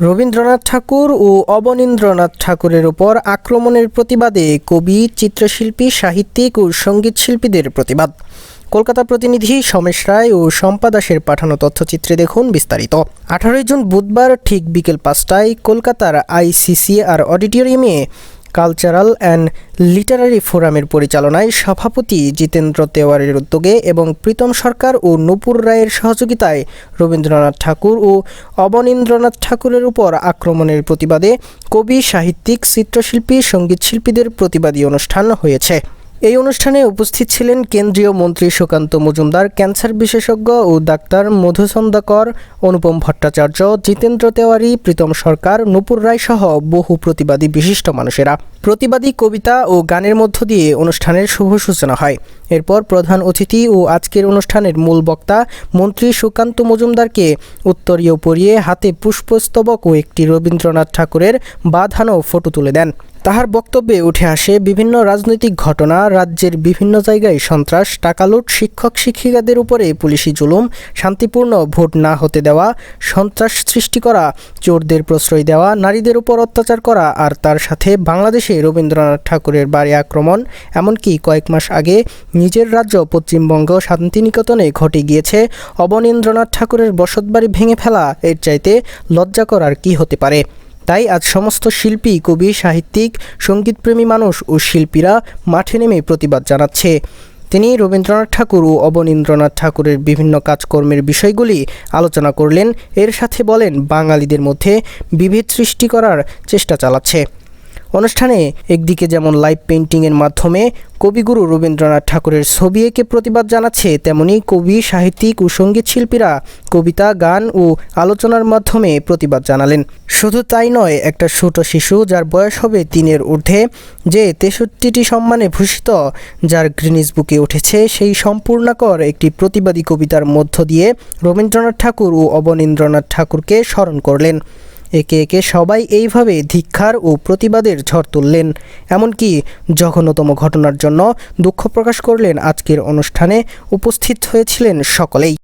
রবীন্দ্রনাথ ঠাকুর ও অবনীন্দ্রনাথ ঠাকুরের উপর আক্রমণের প্রতিবাদে কবি, চিত্রশিল্পী, সাহিত্যিক ও সংগীত শিল্পীদের প্রতিবাদ। কলকাতা প্রতিনিধি সমেশ রায় ও শম্পা দাসের পাঠানো তথ্যচিত্রে দেখুন বিস্তারিত। আঠারোই জুন বুধবার ঠিক বিকেল পাঁচটায় কলকাতার আইসিসিআর অডিটোরিয়ামে কালচারাল অ্যান্ড লিটারারি ফোরামের পরিচালনায় সভাপতি জিতেন্দ্র তেওয়ারের উদ্যোগে এবং প্রীতম সরকার ও নূপুর রায়ের সহযোগিতায় রবীন্দ্রনাথ ঠাকুর ও অবনীন্দ্রনাথ ঠাকুরের উপর আক্রমণের প্রতিবাদে কবি, সাহিত্যিক, চিত্রশিল্পী, সঙ্গীতশিল্পীদের প্রতিবাদী অনুষ্ঠান হয়েছে। এই অনুষ্ঠানে উপস্থিত ছিলেন কেন্দ্রীয় মন্ত্রী সুকান্ত মজুমদার, ক্যান্সার বিশেষজ্ঞ ও ডাক্তার মধুসন্দকর অনুপম ভট্টাচার্য, জিতেন্দ্র তেওয়ারি, প্রীতম সরকার, নুপুর রায় সহ বহু প্রতিবাদী বিশিষ্ট মানুষেরা। প্রতিবাদী কবিতা ও গানের মধ্য দিয়ে অনুষ্ঠানের শুভ সূচনা হয়। এরপর প্রধান অতিথি ও আজকের অনুষ্ঠানের মূল বক্তা মন্ত্রী সুকান্ত মজুমদারকে উত্তরীয় পরিয়ে হাতে পুষ্পস্তবক ও একটি রবীন্দ্রনাথ ঠাকুরের বাঁধানো ফটো তুলে দেন। তাহার বক্তব্যে উঠে আসে বিভিন্ন রাজনৈতিক ঘটনা, রাজ্যের বিভিন্ন জায়গায় সন্ত্রাস, টাকালুট, শিক্ষক শিক্ষিকাদের উপরে পুলিশি জুলুম, শান্তিপূর্ণ ভোট না হতে দেওয়া, সন্ত্রাস সৃষ্টি করা, চোরদের প্রশ্রয় দেওয়া, নারীদের উপর অত্যাচার করা আর তার সাথে বাংলাদেশে রবীন্দ্রনাথ ঠাকুরের বাড়ি আক্রমণ, এমনকি কয়েক মাস আগে নিজের রাজ্য পশ্চিমবঙ্গ শান্তিনিকেতনে ঘটে গিয়েছে। অবনীন্দ্রনাথ ঠাকুরের বসতবাড়ি ভেঙে ফেলা, এর চাইতে লজ্জা করার কি হতে পারে? তাই আজ সমস্ত শিল্পী, কবি, সাহিত্যিক, সঙ্গীতপ্রেমী মানুষ ও শিল্পীরা মাঠে নেমে প্রতিবাদ জানাচ্ছে। তিনি রবীন্দ্রনাথ ঠাকুর ও অবনীন্দ্রনাথ ঠাকুরের বিভিন্ন কাজকর্মের বিষয়গুলি আলোচনা করলেন। এর সাথে বলেন, বাঙালিদের মধ্যে বিভেদ সৃষ্টি করার চেষ্টা চালাচ্ছে। অনুষ্ঠানে একদিকে যেমন লাইভ পেইন্টিংয়ের মাধ্যমে কবিগুরু রবীন্দ্রনাথ ঠাকুরের ছবি এঁকে প্রতিবাদ জানাচ্ছে, তেমনি কবি, সাহিত্যিক ও সংগীত শিল্পীরা কবিতা, গান ও আলোচনার মাধ্যমে প্রতিবাদ জানালেন। শুধু তাই নয়, একটা ছোট শিশু যার বয়স হবে তিনের ঊর্ধ্বে যে তেষট্টিটি সম্মানে ভূষিত, যার গ্রিনিস বুকে উঠেছে সেই সম্পূর্ণাকর একটি প্রতিবাদী কবিতার মধ্য দিয়ে রবীন্দ্রনাথ ঠাকুর ও অবনীন্দ্রনাথ ঠাকুরকে স্মরণ করলেন। একে একে সবাই এইভাবে ধিক্ষার ও প্রতিবাদের ঝড় তুললেন। এমনকি জঘন্যতম ঘটনার জন্য দুঃখ প্রকাশ করলেন আজকের অনুষ্ঠানে উপস্থিত হয়েছিলেন সকলেই।